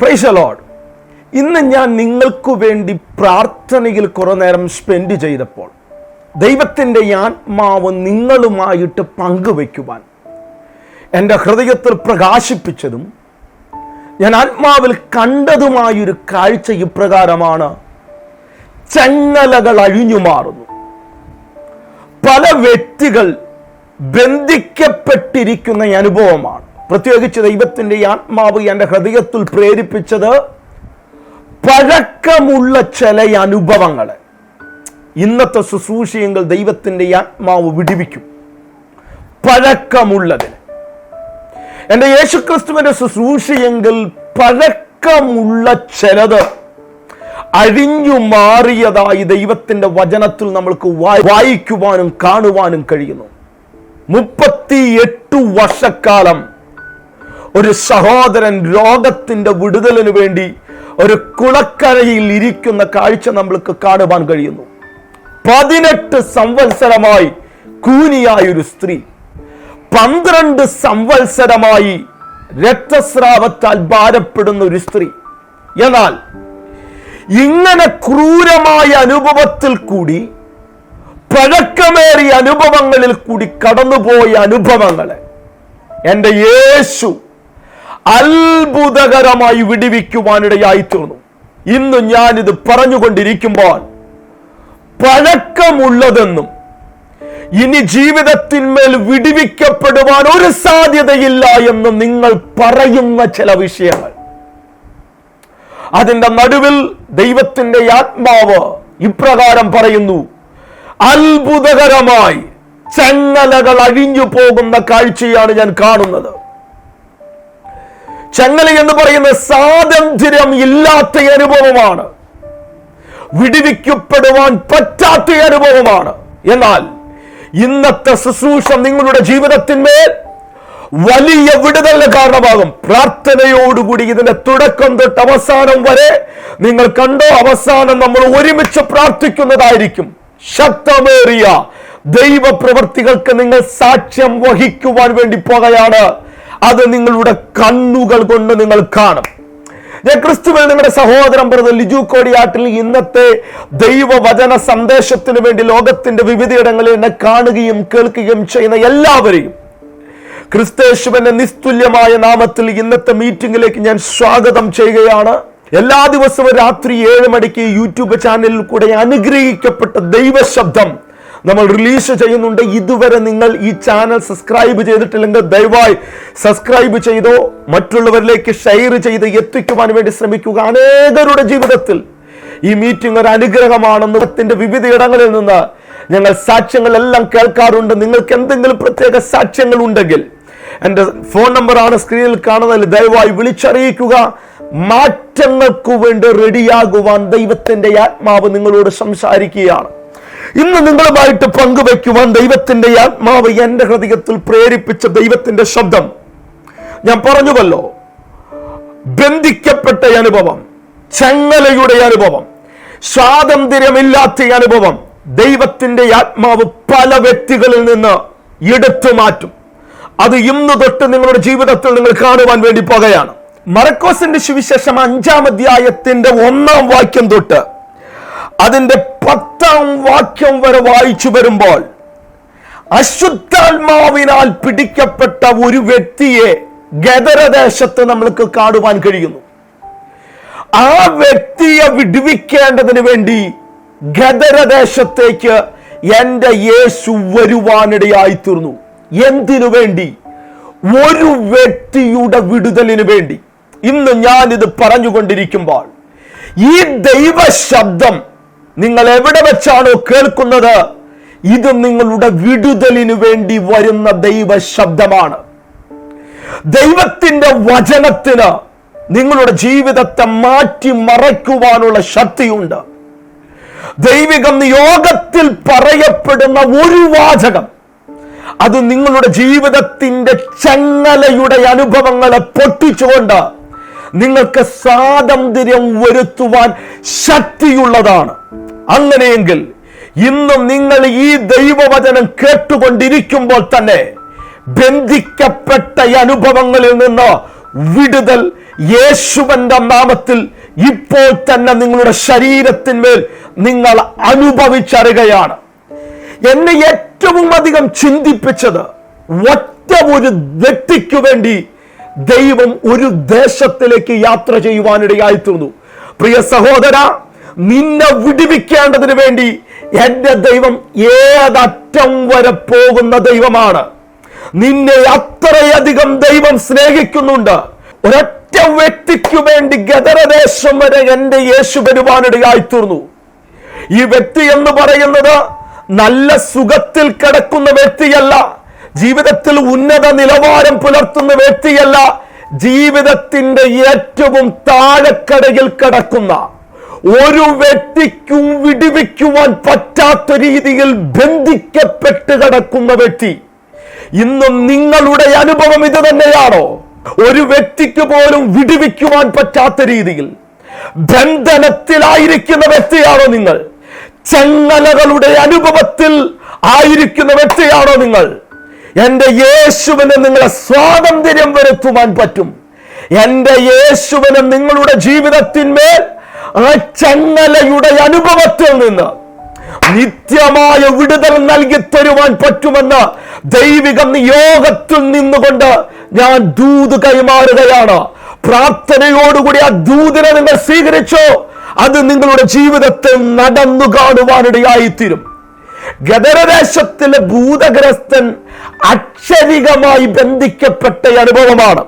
Price load ഇന്ന് ഞാൻ നിങ്ങൾക്ക് വേണ്ടി പ്രാർത്ഥനയിൽ കുറേ നേരം സ്പെൻഡ് ചെയ്തപ്പോൾ ദൈവത്തിന്റെ ആത്മാവ് നിങ്ങളുമായിട്ട് പങ്കുവയ്ക്കുവാൻ എന്റെ ഹൃദയത്തിൽ പ്രകാശിപ്പിച്ചതും ഞാൻ ആത്മാവിൽ കണ്ടതുമായൊരു കാഴ്ച ഇപ്രകാരമാണ്. ചങ്ങലകൾ അഴിഞ്ഞു മാറുന്നു. പല വ്യക്തികൾ ബന്ധിക്കപ്പെട്ടിരിക്കുന്ന അനുഭവമാണ്. പ്രത്യേകിച്ച് ദൈവത്തിന്റെ ആത്മാവ് എന്റെ ഹൃദയത്തിൽ പ്രേരിപ്പിച്ചത് പഴക്കമുള്ള ചില അനുഭവങ്ങൾ. ഇന്നത്തെ ശുശ്രൂഷയെങ്കിൽ ദൈവത്തിന്റെ ആത്മാവ് വിടിവിക്കും. പഴക്കമുള്ളതിന്. എന്റെ യേശുക്രിസ്തുവിന്റെ ശുശ്രൂഷയെങ്കിൽ പഴക്കമുള്ള ചിലത് അഴിഞ്ഞു മാറിയതായി ദൈവത്തിന്റെ വചനത്തിൽ നമ്മൾക്ക് വായി- വായിക്കുവാനും കാണുവാനും കഴിയുന്നു. മുപ്പത്തിയെട്ട് വർഷക്കാലം ഒരു സഹോദരൻ രോഗത്തിന്റെ വിടുതലിന് വേണ്ടി ഒരു കുളക്കരയിൽ ഇരിക്കുന്ന കാഴ്ച നമ്മൾക്ക് കാണുവാൻ കഴിയുന്നു. പതിനെട്ട് സംവത്സരമായി കൂനിയായ ഒരു സ്ത്രീ പന്ത്രണ്ട് സംവത്സരമായി രക്തസ്രാവത്താൽ ഭാരപ്പെടുന്ന ഒരു സ്ത്രീ. എന്നാൽ ഇങ്ങനെ ക്രൂരമായ അനുഭവത്തിൽ കൂടി പഴക്കമേറിയ അനുഭവങ്ങളിൽ കൂടി കടന്നുപോയ അനുഭവങ്ങളെ എന്റെ യേശു അത്ഭുതകരമായി വിടിവിക്കുവാനിടയായി തീർന്നു ഇന്ന് ഞാനിത് പറഞ്ഞുകൊണ്ടിരിക്കുമ്പോൾ പഴക്കമുള്ളതെന്നും ഇനി ജീവിതത്തിന്മേൽ വിടിവിക്കപ്പെടുവാൻ ഒരു സാധ്യതയില്ല എന്ന് നിങ്ങൾ പറയുന്ന ചില വിഷയങ്ങൾ. അതിന്റെ നടുവിൽ ദൈവത്തിന്റെ ആത്മാവ് ഇപ്രകാരം പറയുന്നു അത്ഭുതകരമായി ചങ്ങലകൾ അഴിഞ്ഞു പോകുന്ന കാഴ്ചയാണ് ഞാൻ കാണുന്നത്. ചങ്ങല എന്ന് പറയുന്ന സ്വാതന്ത്ര്യം ഇല്ലാത്ത അനുഭവമാണ്. വിടിവിക്കപ്പെടുവാൻ പറ്റാത്ത അനുഭവമാണ്. എന്നാൽ ഇന്നത്തെ ശുശ്രൂഷ നിങ്ങളുടെ ജീവിതത്തിന്മേൽ വലിയ വിടുതലിന് കാരണമാകും. പ്രാർത്ഥനയോടുകൂടി ഇതിന്റെ തുടക്കം തൊട്ട് അവസാനം വരെ നിങ്ങൾ കണ്ടോ അവസാനം നമ്മൾ ഒരുമിച്ച് പ്രാർത്ഥിക്കുന്നതായിരിക്കും. ശക്തമേറിയ ദൈവ പ്രവർത്തികൾക്ക് നിങ്ങൾ സാക്ഷ്യം വഹിക്കുവാൻ വേണ്ടി പോകുകയാണ് അത് നിങ്ങളുടെ കണ്ണുകൾ കൊണ്ട് നിങ്ങൾ കാണും. ഞാൻ ക്രിസ്തുവിൽ നിങ്ങളുടെ സഹോദരൻ ബ്രദർ ലിജു കോടിയാട്ടിൽ ഇന്നത്തെ ദൈവവചന സന്ദേശത്തിന് വേണ്ടി ലോകത്തിന്റെ വിവിധയിടങ്ങളിൽ എന്നെ കാണുകയും കേൾക്കുകയും ചെയ്യുന്ന എല്ലാവരെയും ക്രിസ്തേശുവിന്റെ നിസ്തുല്യമായ നാമത്തിൽ ഇന്നത്തെ മീറ്റിംഗിലേക്ക് ഞാൻ സ്വാഗതം ചെയ്യുകയാണ്. എല്ലാ ദിവസവും രാത്രി ഏഴ് മണിക്ക് യൂട്യൂബ് ചാനലിൽ കൂടെ അനുഗ്രഹിക്കപ്പെട്ട ദൈവശബ്ദം നമ്മൾ റിലീസ് ചെയ്യുന്നുണ്ട്. ഇതുവരെ നിങ്ങൾ ഈ ചാനൽ സബ്സ്ക്രൈബ് ചെയ്തിട്ടില്ലെങ്കിൽ ദയവായി സബ്സ്ക്രൈബ് ചെയ്തോ. മറ്റുള്ളവരിലേക്ക് ഷെയർ ചെയ്ത് എത്തിക്കുവാൻ വേണ്ടി ശ്രമിക്കുക. അനേകരുടെ ജീവിതത്തിൽ ഈ മീറ്റിംഗ് ഒരു അനുഗ്രഹമാണെന്ന് വിവിധ ഇടങ്ങളിൽ നിന്ന് ഞങ്ങൾ സാക്ഷ്യങ്ങളെല്ലാം കേൾക്കാറുണ്ട്. നിങ്ങൾക്ക് എന്തെങ്കിലും പ്രത്യേക സാക്ഷ്യങ്ങൾ ഉണ്ടെങ്കിൽ എന്റെ ഫോൺ നമ്പറാണ് സ്ക്രീനിൽ കാണുന്നതിൽ ദയവായി വിളിച്ചറിയിക്കുക. മാറ്റങ്ങൾക്ക് വേണ്ടി റെഡിയാകുവാൻ ദൈവത്തിന്റെ ആത്മാവ് നിങ്ങളോട് സംസാരിക്കുകയാണ്. ഇന്ന് നിങ്ങളുമായിട്ട് പങ്കുവയ്ക്കുവാൻ ദൈവത്തിന്റെ ആത്മാവ് എന്റെ ഹൃദയത്തിൽ പ്രേരിപ്പിച്ച ദൈവത്തിന്റെ ശബ്ദം. ഞാൻ പറഞ്ഞുവല്ലോ ബന്ധിക്കപ്പെട്ട അനുഭവം ചങ്ങലയുടെ അനുഭവം സ്വാതന്ത്ര്യമില്ലാത്ത അനുഭവം ദൈവത്തിന്റെ ആത്മാവ് പല വ്യക്തികളിൽ നിന്ന് എടുത്തു മാറ്റും. അത് ഇന്ന് തൊട്ട് നിങ്ങളുടെ ജീവിതത്തിൽ നിങ്ങൾ കാണുവാൻ വേണ്ടി പോകുകയാണ്. മറക്കോസിന്റെ സുവിശേഷം അഞ്ചാം അധ്യായത്തിന്റെ ഒന്നാം വാക്യം തൊട്ട് അതിന്റെ പത്താം വാക്യം വരെ വായിച്ചു വരുമ്പോൾ അശുദ്ധാത്മാവിനാൽ പിടിക്കപ്പെട്ട ഒരു വ്യക്തിയെ ഗദരദേശത്ത് നമ്മൾക്ക് കാണുവാൻ കഴിയുന്നു. ആ വ്യക്തിയെ വിടുവിക്കേണ്ടതിന് വേണ്ടി ഗദരദേശത്തേക്ക് എന്റെ യേശു വരുവാനിടയായി തീർന്നു. എന്തിനു വേണ്ടി? ഒരു വ്യക്തിയുടെ വിടുതലിന് വേണ്ടി. ഇന്ന് ഞാൻ ഇത് പറഞ്ഞുകൊണ്ടിരിക്കുമ്പോൾ ഈ ദൈവ ശബ്ദം നിങ്ങൾ എവിടെ വെച്ചാണോ കേൾക്കുന്നത്? ഇത് നിങ്ങളുടെ വിടുതലിനു വേണ്ടി വരുന്ന ദൈവ ശബ്ദമാണ് ദൈവത്തിന്റെ വചനത്തിന് നിങ്ങളുടെ ജീവിതത്തെ മാറ്റി മറയ്ക്കുവാനുള്ള ശക്തിയുണ്ട്. ദൈവികം യോഗത്തിൽ പറയപ്പെടുന്ന ഒരു വാചകം അത് നിങ്ങളുടെ ജീവിതത്തിന്റെ ചങ്ങലയുടെ അനുഭവങ്ങളെ പൊട്ടിച്ചുകൊണ്ട് നിങ്ങൾക്ക് സ്വാതന്ത്ര്യം വരുത്തുവാൻ ശക്തിയുള്ളതാണ്. അങ്ങനെയെങ്കിൽ ഇന്നും നിങ്ങൾ ഈ ദൈവവചനം കേട്ടുകൊണ്ടിരിക്കുമ്പോൾ തന്നെ ബന്ധിക്കപ്പെട്ട അനുഭവങ്ങളിൽ നിന്ന് വിടുതൽ യേശുവന്റെ നാമത്തിൽ ഇപ്പോൾ തന്നെ നിങ്ങളുടെ ശരീരത്തിന്മേൽ നിങ്ങൾ അനുഭവിച്ചറിയുകയാണ്. എന്നെ ഏറ്റവും അധികം ചിന്തിപ്പിച്ചത് ഒറ്റ ഒരു വ്യക്തിക്ക് വേണ്ടി ദൈവം ഒരു ദേശത്തിലേക്ക് യാത്ര ചെയ്യുവാനിടയായി തീർന്നു പ്രിയ സഹോദര നിന്നെ വിടിവിക്കേണ്ടതിന് വേണ്ടി എന്റെ ദൈവം ഏതറ്റം വരെ പോകുന്ന ദൈവമാണ്. നിന്നെ അത്രയധികം ദൈവം സ്നേഹിക്കുന്നുണ്ട്. ഒരൊറ്റ വ്യക്തിക്ക് വേണ്ടി ഗതരദേശം വരെ എന്റെ യേശു വരുവാനിടയായി തീർന്നു ഈ വ്യക്തി എന്ന് പറയുന്നത് നല്ല സുഖത്തിൽ കിടക്കുന്ന വ്യക്തിയല്ല ജീവിതത്തിൽ ഉന്നത നിലവാരം പുലർത്തുന്ന വ്യക്തിയല്ല ജീവിതത്തിന്റെ ഏറ്റവും താഴെക്കടയിൽ കിടക്കുന്ന ഒരു വ്യക്തിക്കും വിടുവിക്കുവാൻ പറ്റാത്ത രീതിയിൽ ബന്ധിക്കപ്പെട്ട് കിടക്കുന്ന വ്യക്തി. ഇന്നും നിങ്ങളുടെ അനുഭവം ഇത് തന്നെയാണോ? ഒരു വ്യക്തിക്ക് പോലും വിടുവിക്കുവാൻ പറ്റാത്ത രീതിയിൽ ബന്ധനത്തിലായിരിക്കുന്ന വ്യക്തിയാണോ നിങ്ങൾ? ചങ്ങലകളുടെ അനുഭവത്തിൽ ആയിരിക്കുന്ന വ്യക്തിയാണോ നിങ്ങൾ? എന്റെ യേശുവിന് നിങ്ങളെ സ്വാതന്ത്ര്യം വരുത്തുവാൻ പറ്റും. എന്റെ യേശുവിന് നിങ്ങളുടെ ജീവിതത്തിന്മേൽ ആ ചങ്ങലയുടെ അനുഭവത്തിൽ നിന്ന് നിത്യമായ വിടുതൽ നൽകി തരുവാൻ പറ്റുമെന്ന് ദൈവിക നിയോഗത്തിൽ നിന്നുകൊണ്ട് ഞാൻ ദൂത് കൈമാറുകയാണ്. പ്രാർത്ഥനയോടുകൂടി ആ ദൂതിനെ നിങ്ങൾ സ്വീകരിച്ചോ? അത് നിങ്ങളുടെ ജീവിതത്തിൽ നടന്നു കാണുവാനിടയായിത്തീരും. ഗദരദേശത്തിലെ ഭൂതഗ്രസ്തൻ അക്ഷരികമായി ബന്ധിക്കപ്പെട്ട അനുഭവമാണ്.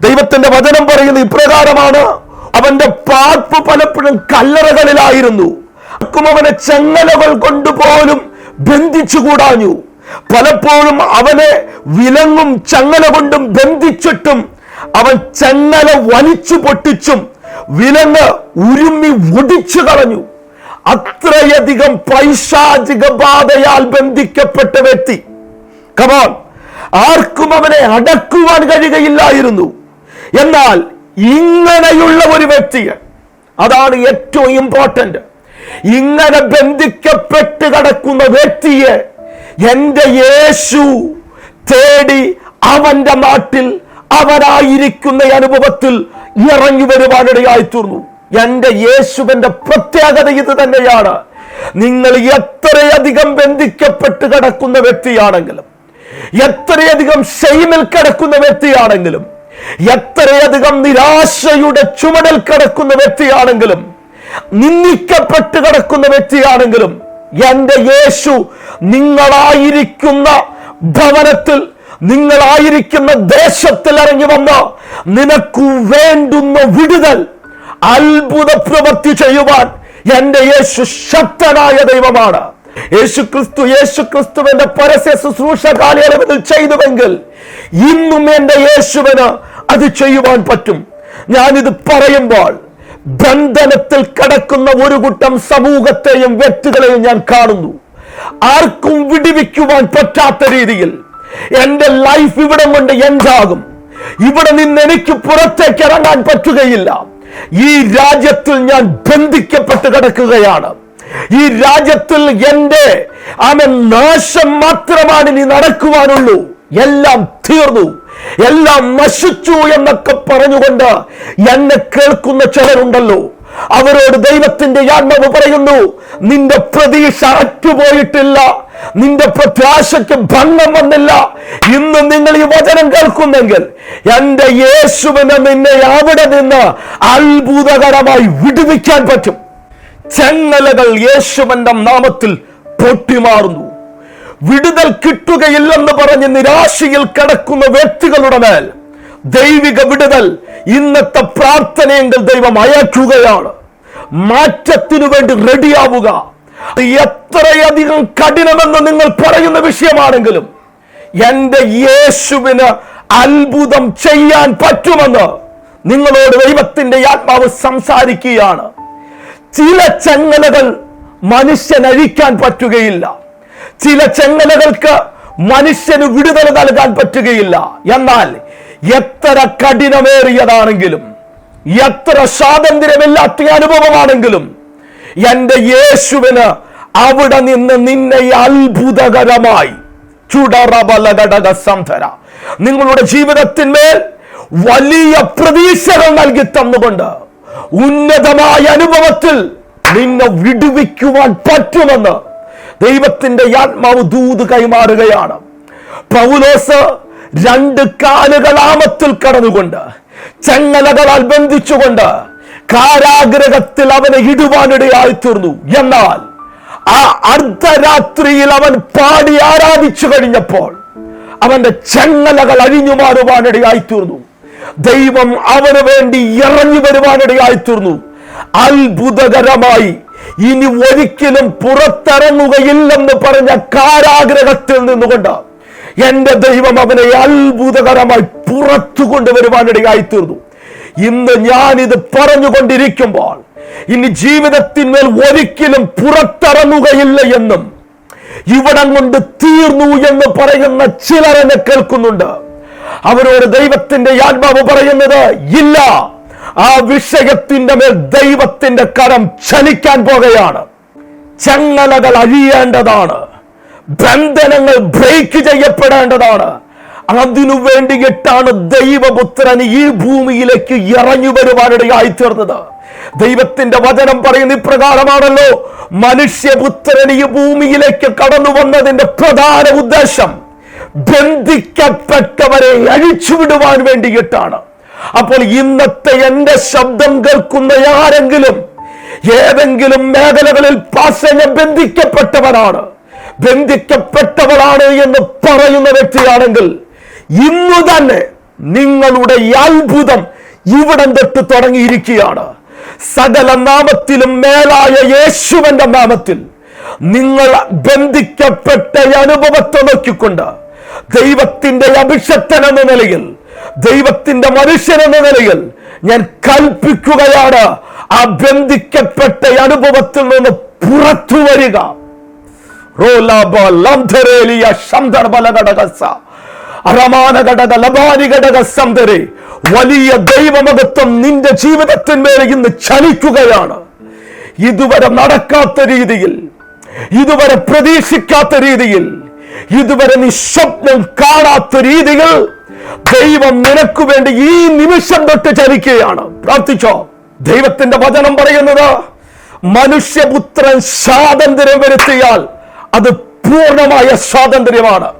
ദൈവത്തിന്റെ വചനം പറയുന്നത് ഇപ്രകാരമാണ് അവന്റെ പാർപ്പ് പലപ്പോഴും കല്ലറകളിലായിരുന്നു. ആർക്കും അവനെ ചങ്ങലകൾ കൊണ്ടുപോലും ബന്ധിച്ചു കൂടാഞ്ഞു പലപ്പോഴും അവനെ വിലങ്ങും ചങ്ങല കൊണ്ടും ബന്ധിച്ചിട്ടും അവൻ ചങ്ങല വലിച്ചു പൊട്ടിച്ചും വിലങ്ങ് ഉരുമ്മി ഒടിച്ചു കളഞ്ഞു. അത്രയധികം പൈശാചിക ബാധയാൽ ബന്ധിക്കപ്പെട്ട വ്യക്തി. കമാൻ ആർക്കും അവനെ അടക്കുവാൻ കഴിയുകയില്ലായിരുന്നു. എന്നാൽ ഇങ്ങനെയുള്ള ഒരു വ്യക്തിയെ അതാണ് ഏറ്റവും ഇമ്പോർട്ടന്റ് ഇങ്ങനെ ബന്ധിക്കപ്പെട്ട് കിടക്കുന്ന വ്യക്തിയെ എന്റെ യേശു തേടി അവന്റെ നാട്ടിൽ അവരായിരിക്കുന്ന അനുഭവത്തിൽ ഇറങ്ങി വരുവാനിടയായി തീർന്നു. എന്റെ യേശുവിന്റെ പ്രത്യേകത ഇത് തന്നെയാണ്. നിങ്ങൾ എത്രയധികം ബന്ധിക്കപ്പെട്ട് കിടക്കുന്ന വ്യക്തിയാണെങ്കിലും എത്രയധികം ഷെയിമിൽ കിടക്കുന്ന വ്യക്തിയാണെങ്കിലും എത്രയധികം നിരാശയുടെ ചുമടൽ കിടക്കുന്ന വ്യക്തിയാണെങ്കിലും നിന്ദിക്കപ്പെട്ട് കിടക്കുന്ന വ്യക്തിയാണെങ്കിലും എന്റെ യേശു നിങ്ങളായിരിക്കുന്ന ഭവനത്തിൽ നിങ്ങളായിരിക്കുന്ന ദേശത്തിൽ ഇറങ്ങി വന്ന നിനക്കു വേണ്ടുന്ന വിടുതൽ അത്ഭുത പ്രവൃത്തി ചെയ്യുവാൻ എന്റെ യേശു ശക്തനായ ദൈവമാണ്. യേശു ക്രിസ്തു യേശു ക്രിസ്തുവിന്റെ പരസ്യ ശുശ്രൂഷ കാലയളവിൽ ചെയ്തുവെങ്കിൽ ഇന്നും എന്റെ യേശുവിന് അത് ചെയ്യുവാൻ പറ്റും. ഞാനിത് പറയുമ്പോൾ ബന്ധനത്തിൽ കിടക്കുന്ന ഒരു കൂട്ടം സമൂഹത്തെയും വ്യക്തികളെയും ഞാൻ കാണുന്നു. ആർക്കും വിടിവിക്കുവാൻ പറ്റാത്ത രീതിയിൽ എന്റെ ലൈഫ് ഇവിടെ കൊണ്ട് എന്താകും? ഇവിടെ നിന്ന് എനിക്ക് പുറത്തേക്ക് ഇറങ്ങാൻ പറ്റുകയില്ല. ഈ രാജ്യത്തിൽ ഞാൻ ബന്ധിക്കപ്പെട്ട് കിടക്കുകയാണ്. ഈ രാജ്യത്തിൽ എന്റെ ആമൻ നാശം മാത്രമാണ് ഇനി നടക്കുവാനുള്ളൂ. എല്ലാം തീർന്നു. എല്ലാം നശിച്ചു എന്നൊക്കെ പറഞ്ഞുകൊണ്ട് എന്നെ കേൾക്കുന്ന ചിലരുണ്ടല്ലോ. അവരോട് ദൈവത്തിന്റെ ആത്മാവ് പറയുന്നു നിന്റെ പ്രതീക്ഷ അറ്റുപോയിട്ടില്ല. നിന്റെ പ്രത്യാശയ്ക്ക് ഭംഗം വന്നില്ല. ഇന്ന് നിങ്ങൾ ഈ വചനം കേൾക്കുന്നെങ്കിൽ എന്റെ യേശുവിനെ നിന്നെ അവിടെ നിന്ന് അത്ഭുതകരമായി വിടുവിക്കാൻ പറ്റും. ചെങ്ങലകൾ യേശുവന്റെ നാമത്തിൽ പൊട്ടിമാറുന്നു. വിടുതൽ കിട്ടുകയില്ലെന്ന് പറഞ്ഞ് നിരാശയിൽ കിടക്കുന്ന വ്യക്തികളുടെ മേൽ ദൈവിക വിടുതൽ ഇന്നത്തെ പ്രാർത്ഥനയെങ്കിൽ ദൈവം അയക്കുകയാണ്. മാറ്റത്തിനു വേണ്ടി റെഡിയാവുക. എത്രയധികം കഠിനമെന്ന് നിങ്ങൾ പറയുന്ന വിഷയമാണെങ്കിലും എന്റെ യേശുവിന് അത്ഭുതം ചെയ്യാൻ പറ്റുമെന്ന് നിങ്ങളോട് ദൈവത്തിന്റെ ആത്മാവ് സംസാരിക്കുകയാണ്. ചില ചങ്ങലകൾ മനുഷ്യൻ അഴിക്കാൻ പറ്റുകയില്ല. ചില ചങ്ങലകൾക്ക് മനുഷ്യന് വിടുതൽ നൽകാൻ പറ്റുകയില്ല. എന്നാൽ എത്ര കഠിനമേറിയതാണെങ്കിലും എത്ര സ്വാതന്ത്ര്യമില്ലാത്ത അനുഭവമാണെങ്കിലും എന്റെ യേശുവിന് അവിടെ നിന്ന് നിന്നെ അത്ഭുതകരമായി ചുടറബലഘടക സന്ധര നിങ്ങളുടെ ജീവിതത്തിന്മേൽ വലിയ പ്രതീക്ഷകൾ നൽകി തന്നുകൊണ്ട് ഉന്നതമായ അനുഭവത്തിൽ നിന്നെ വിടുവിക്കുവാൻ പറ്റുമെന്ന് ദൈവത്തിന്റെ ആത്മാവ് ദൂത് കൈമാറുകയാണ്. പൗലോസ് രണ്ട് കാലുകളാമത്തിൽ കടന്നുകൊണ്ട് ചങ്ങലകളാൽ ബന്ധിച്ചുകൊണ്ട് കാരാഗ്രഹത്തിൽ അവനെ ഇടുവാനിടയായി തീർന്നു. എന്നാൽ ആ അർദ്ധരാത്രിയിൽ അവൻ പാടി ആരാധിച്ചു കഴിഞ്ഞപ്പോൾ അവന്റെ ചങ്ങലകൾ അഴിഞ്ഞു മാറുവാനിടയായി തീർന്നു. ദൈവം അവന് വേണ്ടി ഇറങ്ങി വരുവാനിടയായി തീർന്നു. അത്ഭുതകരമായി ഇനി ഒരിക്കലും പുറത്തിറങ്ങുകയില്ലെന്ന് പറഞ്ഞ കാരാഗ്രഹത്തിൽ നിന്നുകൊണ്ട് എന്റെ ദൈവം അവനെ അത്ഭുതകരമായി പുറത്തു കൊണ്ടുവരുവാനിടയായി തീർന്നു. ഇന്ന് ഞാൻ ഇത് പറഞ്ഞുകൊണ്ടിരിക്കുമ്പോൾ ഇനി ജീവിതത്തിന്മേൽ ഒരിക്കലും പുറത്തിറങ്ങുകയില്ല എന്നും ഇവിടം കൊണ്ട് തീർന്നു എന്ന് പറയുന്ന ചിലരെന്നെ കേൾക്കുന്നുണ്ട്. അവരോട് ദൈവത്തിന്റെ ആത്മാവ് പറയുന്നത് ഇല്ല ആ വിഷയത്തിന്റെ മേൽ ദൈവത്തിന്റെ കരം ചലിക്കാൻ പോകുകയാണ് ചങ്ങലകൾ അഴിയേണ്ടതാണ്. ബന്ധനങ്ങൾ ബ്രേക്ക് ചെയ്യപ്പെടേണ്ടതാണ്. അതിനു വേണ്ടിയിട്ടാണ് ദൈവപുത്രൻ ഈ ഭൂമിയിലേക്ക് ഇറങ്ങി വരുവാനിടയായി തീർന്നത് ദൈവത്തിന്റെ വചനം പറയുന്ന ഇപ്രകാരമാണല്ലോ. മനുഷ്യപുത്രൻ ഈ ഭൂമിയിലേക്ക് കടന്നു വന്നതിന്റെ പ്രധാന ഉദ്ദേശം ബന്ധിക്കപ്പെട്ടവരെ അഴിച്ചുവിടുവാൻ വേണ്ടിയിട്ടാണ്. അപ്പോൾ ഇന്നത്തെ എന്റെ ശബ്ദം കേൾക്കുന്ന ആരെങ്കിലും ഏതെങ്കിലും മേഖലകളിൽ പാസന ബന്ധിക്കപ്പെട്ടവനാണ് ബന്ധിക്കപ്പെട്ടവളാണ് എന്ന് പറയുന്ന വ്യക്തിയാണെങ്കിൽ ഇന്നു തന്നെ നിങ്ങളുടെ അത്ഭുതം ഇവിടം തൊട്ട് തുടങ്ങിയിരിക്കുകയാണ്. സകല നാമത്തിലും മേലായ യേശുവന്റെ നാമത്തിൽ നിങ്ങൾ ബന്ധിക്കപ്പെട്ട അനുഭവത്തെ നോക്കിക്കൊണ്ട് ദൈവത്തിന്റെ അഭിഷക്തൻ എന്ന നിലയിൽ ദൈവത്തിന്റെ മനുഷ്യൻ എന്ന നിലയിൽ ഞാൻ കൽപ്പിക്കുകയാണ് ആ ബന്ധിക്കപ്പെട്ട അനുഭവത്തിൽ നിന്ന് പുറത്തു വരിക. വലിയ ദൈവമഹത്വം നിന്റെ ജീവിതത്തിന്മേൽ ഇന്ന് ചലിക്കുകയാണ്. ഇതുവരെ നടക്കാത്ത രീതിയിൽ ഇതുവരെ പ്രതീക്ഷിക്കാത്ത രീതിയിൽ ഇതുവരെ നീ സ്വപ്നം കാണാത്ത രീതികൾ ദൈവം നിനക്ക് വേണ്ടി ഈ നിമിഷം തൊട്ട് ചലിക്കുകയാണ്. പ്രാർത്ഥിച്ചോ? ദൈവത്തിന്റെ വചനം പറയുന്നത് മനുഷ്യപുത്രൻ സ്വാതന്ത്ര്യം വരുത്തിയാൽ അത് പൂർണമായ സ്വാതന്ത്ര്യമാണ്.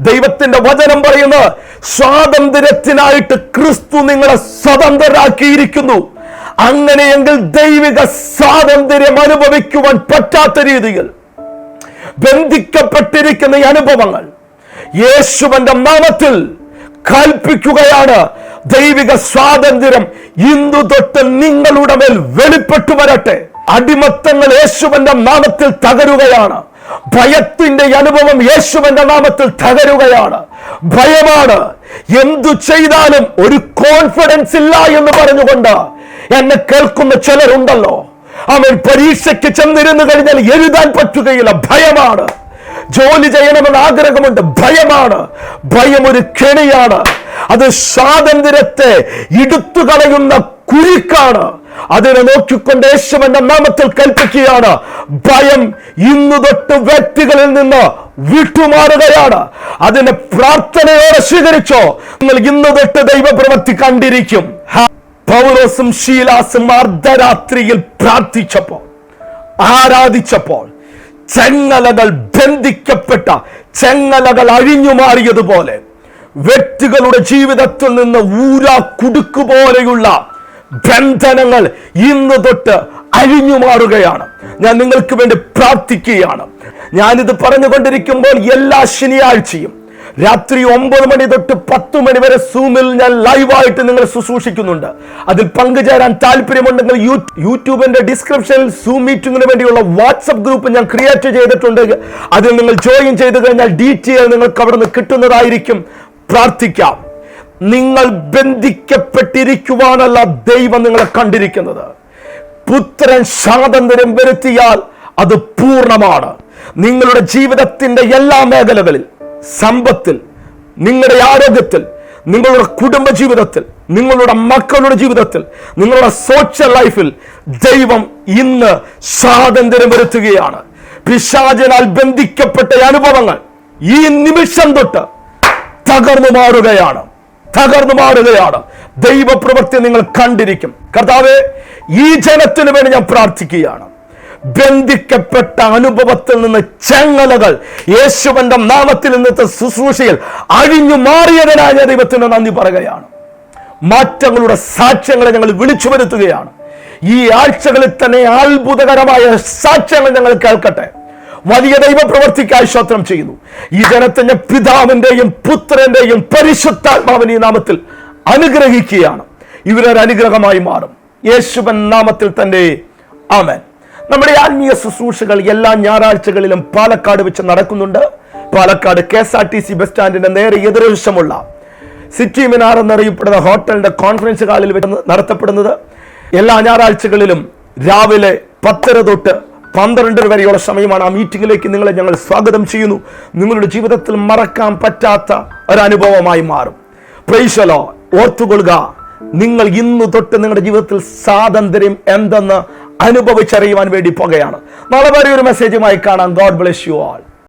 ദൈവത്തിന്റെ വചനം പറയുന്ന സ്വാതന്ത്ര്യത്തിനായിട്ട് ക്രിസ്തു നിങ്ങളെ സ്വതന്ത്രരാക്കിയിരിക്കുന്നു. അങ്ങനെയെങ്കിൽ ദൈവിക സ്വാതന്ത്ര്യം അനുഭവിക്കുവാൻ പറ്റാത്ത രീതിയിൽ ബന്ധിക്കപ്പെട്ടിരിക്കുന്ന ഈ അനുഭവങ്ങൾ യേശുവന്റെ നാമത്തിൽ കൽപ്പിക്കുകയാണ്. ദൈവിക സ്വാതന്ത്ര്യം ഇന്നു തൊട്ട് നിങ്ങളുടെ മേൽ വെളിപ്പെട്ടു വരട്ടെ. അടിമത്തങ്ങൾ യേശുവന്റെ നാമത്തിൽ തകരുകയാണ്. ഭയത്തിന്റെ അനുഭവം യേശുവന്റെ നാമത്തിൽ തകരുകയാണ്. ഭയമാണ്. എന്തു ചെയ്താലും ഒരു കോൺഫിഡൻസ് ഇല്ല എന്ന് പറഞ്ഞുകൊണ്ട് എന്നെ കേൾക്കുന്ന ചിലരുണ്ടല്ലോ. അവൻ പരീക്ഷയ്ക്ക് ചെന്നിരുന്നു കഴിഞ്ഞാൽ എഴുതാൻ പറ്റുകയില്ല. ഭയമാണ്. ജോലി ചെയ്യണമെന്ന് ആഗ്രഹമുണ്ട്. ഭയമാണ്. ഭയം ഒരു കെണിയാണ്. അത് സ്വാതന്ത്ര്യത്തെ ഇടുത്തു കളയുന്ന കുരുക്കാണ് അതിനെ നോക്കിക്കൊണ്ട് എന്ന നാമത്തിൽ കൽപ്പിക്കുകയാണ് ഭയം ഇന്നു തൊട്ട് വ്യക്തികളിൽ നിന്ന് വിട്ടുമാറുകയാണ്. അതിനെ പ്രാർത്ഥനയോടെ സ്വീകരിച്ചോ. നിങ്ങൾ ഇന്നു തൊട്ട് ദൈവപ്രവൃത്തി കണ്ടിരിക്കും. പൗലോസും ശീലാസും അർദ്ധരാത്രിയിൽ പ്രാർത്ഥിച്ചപ്പോൾ ആരാധിച്ചപ്പോൾ ചെങ്ങലകൾ ബന്ധിക്കപ്പെട്ട ചെങ്ങലകൾ അഴിഞ്ഞു മാറിയതുപോലെ വ്യക്തികളുടെ ജീവിതത്തിൽ നിന്ന് ഊരാ കുടുക്ക് പോലെയുള്ള ബന്ധനങ്ങൾ ഇന്ന് തൊട്ട് അഴിഞ്ഞു മാറുകയാണ് ഞാൻ നിങ്ങൾക്ക് വേണ്ടി പ്രാർത്ഥിക്കുകയാണ്. ഞാനിത് പറഞ്ഞുകൊണ്ടിരിക്കുമ്പോൾ എല്ലാ ശനിയാഴ്ചയും രാത്രി ഒമ്പത് മണി തൊട്ട് പത്ത് മണി വരെ സൂമിൽ ഞാൻ ലൈവായിട്ട് നിങ്ങൾ ശുശ്രൂഷിക്കുന്നുണ്ട്. അതിൽ പങ്കുചേരാൻ താല്പര്യമുണ്ടെങ്കിൽ യൂട്യൂബിന്റെ ഡിസ്ക്രിപ്ഷനിൽ സൂം മീറ്റിംഗിന് വേണ്ടിയുള്ള വാട്സപ്പ് ഗ്രൂപ്പ് ഞാൻ ക്രിയേറ്റ് ചെയ്തിട്ടുണ്ട്. അതിൽ നിങ്ങൾ ജോയിൻ ചെയ്ത് കഴിഞ്ഞാൽ ഡീറ്റെയിൽ നിങ്ങൾക്ക് അവിടെ നിന്ന് കിട്ടുന്നതായിരിക്കും. പ്രാർത്ഥിക്കാം. നിങ്ങൾ ബന്ധിക്കപ്പെട്ടിരിക്കുവാനല്ല ദൈവം നിങ്ങളെ കണ്ടിരിക്കുന്നത്. പുത്രൻ സ്വാതന്ത്ര്യം വരുത്തിയാൽ അത് പൂർണമാണ്. നിങ്ങളുടെ ജീവിതത്തിന്റെ എല്ലാ മേഖലകളിൽ സമ്പത്തിൽ നിങ്ങളുടെ ആരോഗ്യത്തിൽ നിങ്ങളുടെ കുടുംബ ജീവിതത്തിൽ നിങ്ങളുടെ മക്കളുടെ ജീവിതത്തിൽ നിങ്ങളുടെ സോഷ്യൽ ലൈഫിൽ ദൈവം ഇന്ന് സ്വാതന്ത്ര്യം വരുത്തുകയാണ്. പിശാചനാൽ ബന്ധിക്കപ്പെട്ട അനുഭവങ്ങൾ ഈ നിമിഷം തൊട്ട് തകർന്നു മാറുകയാണ്. തകർന്നു മാറുകയാണ്. ദൈവപ്രവൃത്തി നിങ്ങൾ കണ്ടിരിക്കും. കർത്താവെ ഈ ജനത്തിന് വേണ്ടി ഞാൻ പ്രാർത്ഥിക്കുകയാണ്. ബന്ധിക്കപ്പെട്ട അനുഭവത്തിൽ നിന്ന് ചങ്ങലകൾ യേശുവന്റെ നാമത്തിൽ ഇന്നത്തെ ശുശ്രൂഷയിൽ അഴിഞ്ഞു മാറിയതിനായ ദൈവത്തിന് നന്ദി പറയുകയാണ്. മാറ്റങ്ങളുടെ സാക്ഷ്യങ്ങളെ ഞങ്ങൾ വിളിച്ചു വരുത്തുകയാണ്. ഈ ആഴ്ചകളിൽ തന്നെ അത്ഭുതകരമായ സാക്ഷ്യങ്ങൾ ഞങ്ങൾ കേൾക്കട്ടെ. വലിയ ദൈവപ്രവർത്തിക്കായി സ്വത്രം ചെയ്യുന്നു. ഈ ജനത്തിന്റെ പിതാവിന്റെയും പുത്രന്റെയും പരിശുദ്ധാത്മാവിന് ഈ നാമത്തിൽ അനുഗ്രഹിക്കുകയാണ്. ഇവരൊരു അനുഗ്രഹമായി മാറും. യേശുവൻ നാമത്തിൽ തന്നെ. ആമേൻ. നമ്മുടെ ആത്മീയ ശുശ്രൂഷകൾ എല്ലാ ഞായറാഴ്ചകളിലും പാലക്കാട് വെച്ച് നടക്കുന്നുണ്ട്. Palakkad K S R T C bus സ്റ്റാൻഡിന്റെ നേരെ എതിർവശമുള്ള സിറ്റി മിനാർ എന്നറിയപ്പെടുന്ന ഹോട്ടലിന്റെ കോൺഫറൻസ് ഹാളിൽ വെച്ച് നടത്തപ്പെടുന്നത്. എല്ലാ ഞായറാഴ്ചകളിലും രാവിലെ പത്തര തൊട്ട് പന്ത്രണ്ടര വരെയുള്ള സമയമാണ് ആ മീറ്റിംഗിലേക്ക് നിങ്ങളെ ഞങ്ങൾ സ്വാഗതം ചെയ്യുന്നു. നിങ്ങളുടെ ജീവിതത്തിൽ മറക്കാൻ പറ്റാത്ത ഒരു അനുഭവമായി മാറും പ്രൈശലോ ഓർത്തുകൊള്ളുക നിങ്ങൾ ഇന്ന് തൊട്ട് നിങ്ങളുടെ ജീവിതത്തിൽ സ്വാതന്ത്ര്യം എന്തെന്ന് അനുഭവിച്ചറിയുവാൻ വേണ്ടി പോകുകയാണ് നാളെ വരെ ഒരു മെസ്സേജുമായി കാണാം. God bless you all